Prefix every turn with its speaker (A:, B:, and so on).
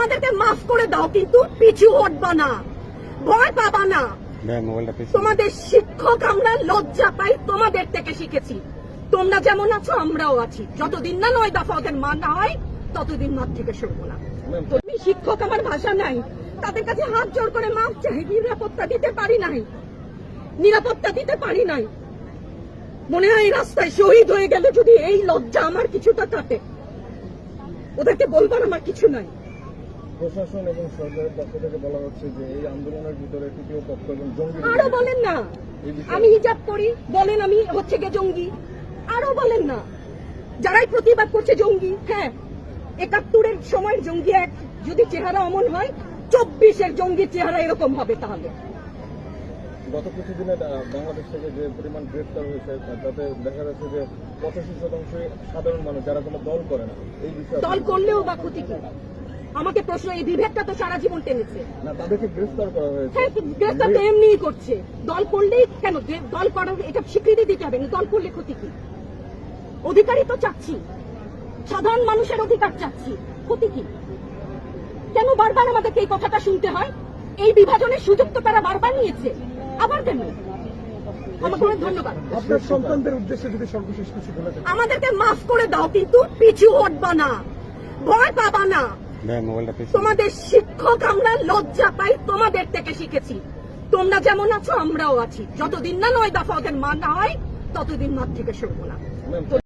A: আমাদেরকে মাফ করে দাও কিন্তু পিছু হটবা না। ভয় পাবা না। তোমাদের শিক্ষক আমরা লজ্জা পাই তোমাদের থেকে শিখেছি। তোমরা যেমন আছো আমরাও আছি। যতদিন না নয় দফা ওদের মানা হয় ততদিন মাঠ থেকে সরবো না। তুমি শিক্ষক আমার ভাষা নাই। তাদের কাছে হাত জোর করে মাপ চাই নিরাপত্তা দিতে পারি নাই। নিরাপত্তা দিতে পারি নাই। মনে হয় এই রাস্তায় শহীদ হয়ে গেলে যদি এই লজ্জা আমার কিছুটা কাটে ওদেরকে বলবার আমার কিছু নাই।
B: প্রশাসন এবং সরকারের পক্ষ থেকে বলা হচ্ছে যে এই আন্দোলনের ভিতরে তৃতীয় পক্ষ এবং জঙ্গি
A: আরও বলেন না। আমি হিজাব করি বলেন আমি হচ্ছে গে জঙ্গি। আরও বলেন না। যারাই প্রতিবাদ করছে জঙ্গি হ্যাঁ একাত্তরের সময়ের জঙ্গি এক যদি চেহারা অমন হয় চব্বিশের জঙ্গির চেহারা এরকম হবে তাহলে।
B: গত কিছুদিনে বাংলাদেশ থেকে যে পরিমাণ গ্রেফতার হয়েছে তাতে দেখা যাচ্ছে যে পঁচাশি শতাংশ সাধারণ মানুষ যারা কোনো দল করে না এই বিষয়ে
A: দল করলেও বা ক্ষতি কি? আমাকে প্রশ্ন এই বিভেদটা তো সারা জীবন টেনেছে।
B: গ্রেফতার
A: হ্যাঁ গ্রেফতার তো এমনিই করছে। দল করলেই কেন? দল করার এটা স্বীকৃতি দিতে হবে দল করলে ক্ষতি কি? অধিকারই তো চাচ্ছি। সাধারণ মানুষের অধিকার চাচ্ছি। ক্ষতি কি? কেন বারবার আমাদেরকে এই কথাটা শুনতে হয়? এই বিভাজনের সুযোগ তো তারা বারবার নিয়েছে। আবার কেন? আমাকে ধন্যবাদ।
B: আপনার সন্তানদের উদ্দেশ্যে যদি সর্বশেষ কিছু
A: আমাদেরকে মাফ করে দাও কিন্তু পিছু হটবা না। ভয় পাবা না। তোমাদের শিক্ষক আমরা লজ্জা পাই তোমাদের থেকে শিখেছি। তোমরা যেমন আছো আমরাও আছি। যতদিন না নয় দফা ওদের মানা হয় ততদিন মাঠ থেকে সরবো না।